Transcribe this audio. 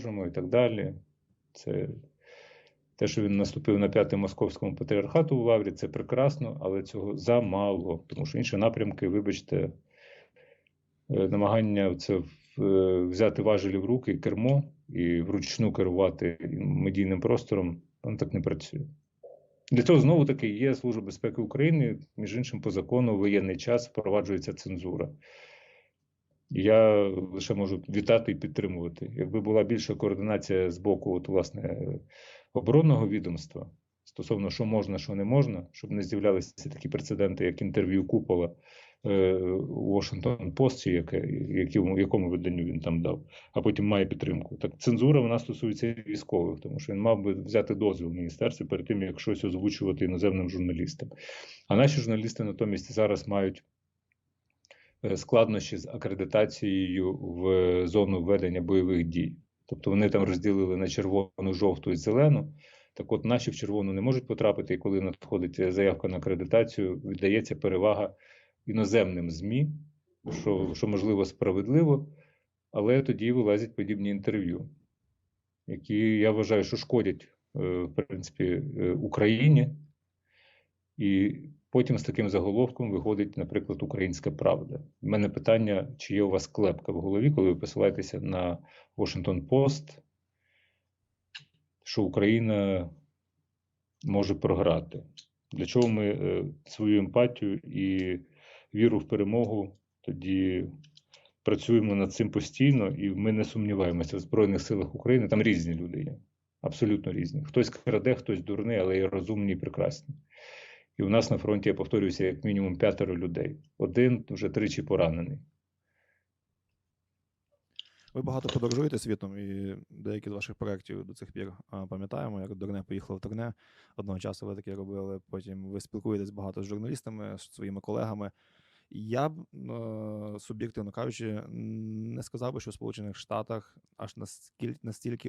допоможемо і так далі. Це те, що він наступив на п'ятий московському патріархату у Лаврі, це прекрасно, але цього замало. Тому що інші напрямки, вибачте, е, намагання це е, взяти важелі в руки, кермо і вручну керувати медійним простором, воно так не працює. Для цього знову таки є Служба безпеки України, між іншим, по закону в воєнний час впроваджується цензура. Я лише можу вітати і підтримувати. Якби була більша координація з боку, от, власне, оборонного відомства стосовно що можна, що не можна, щоб не з'являлися такі прецеденти, як інтерв'ю Купола е, Washington Post, яке, якому, якому виданню він там дав, а потім має підтримку. Так цензура вона стосується військових, тому що він мав би взяти дозвіл в міністерстві перед тим, як щось озвучувати іноземним журналістам. А наші журналісти натомість зараз мають складнощі з акредитацією в зону ведення бойових дій. Тобто вони там розділили на червону, жовту і зелену. Так от наші в червону не можуть потрапити, і коли надходить заявка на акредитацію, віддається перевага іноземним ЗМІ, що, що можливо справедливо, але тоді вилазять подібні інтерв'ю, які я вважаю, що шкодять е, в принципі е, Україні. І потім з таким заголовком виходить, наприклад, Українська Правда. У мене питання, чи є у вас клепка в голові, коли ви посилаєтеся на Washington Post, що Україна може програти. Для чого ми е, свою емпатію і віру в перемогу тоді працюємо над цим постійно, і ми не сумніваємося в Збройних силах України. Там різні люди є, абсолютно різні. Хтось краде, хтось дурний, але і розумні і прекрасні. І у нас на фронті, я повторююся, як мінімум п'ятеро людей. Один вже тричі поранений. Ви багато подорожуєте світом, і деякі з ваших проєктів до цих пір пам'ятаємо, як Дурне поїхало в турне. Одного часу ви таке робили. Потім ви спілкуєтесь багато з журналістами, з своїми колегами. Я б, е, суб'єктивно кажучи, не сказав би, що в Сполучених Штатах аж наскільки настільки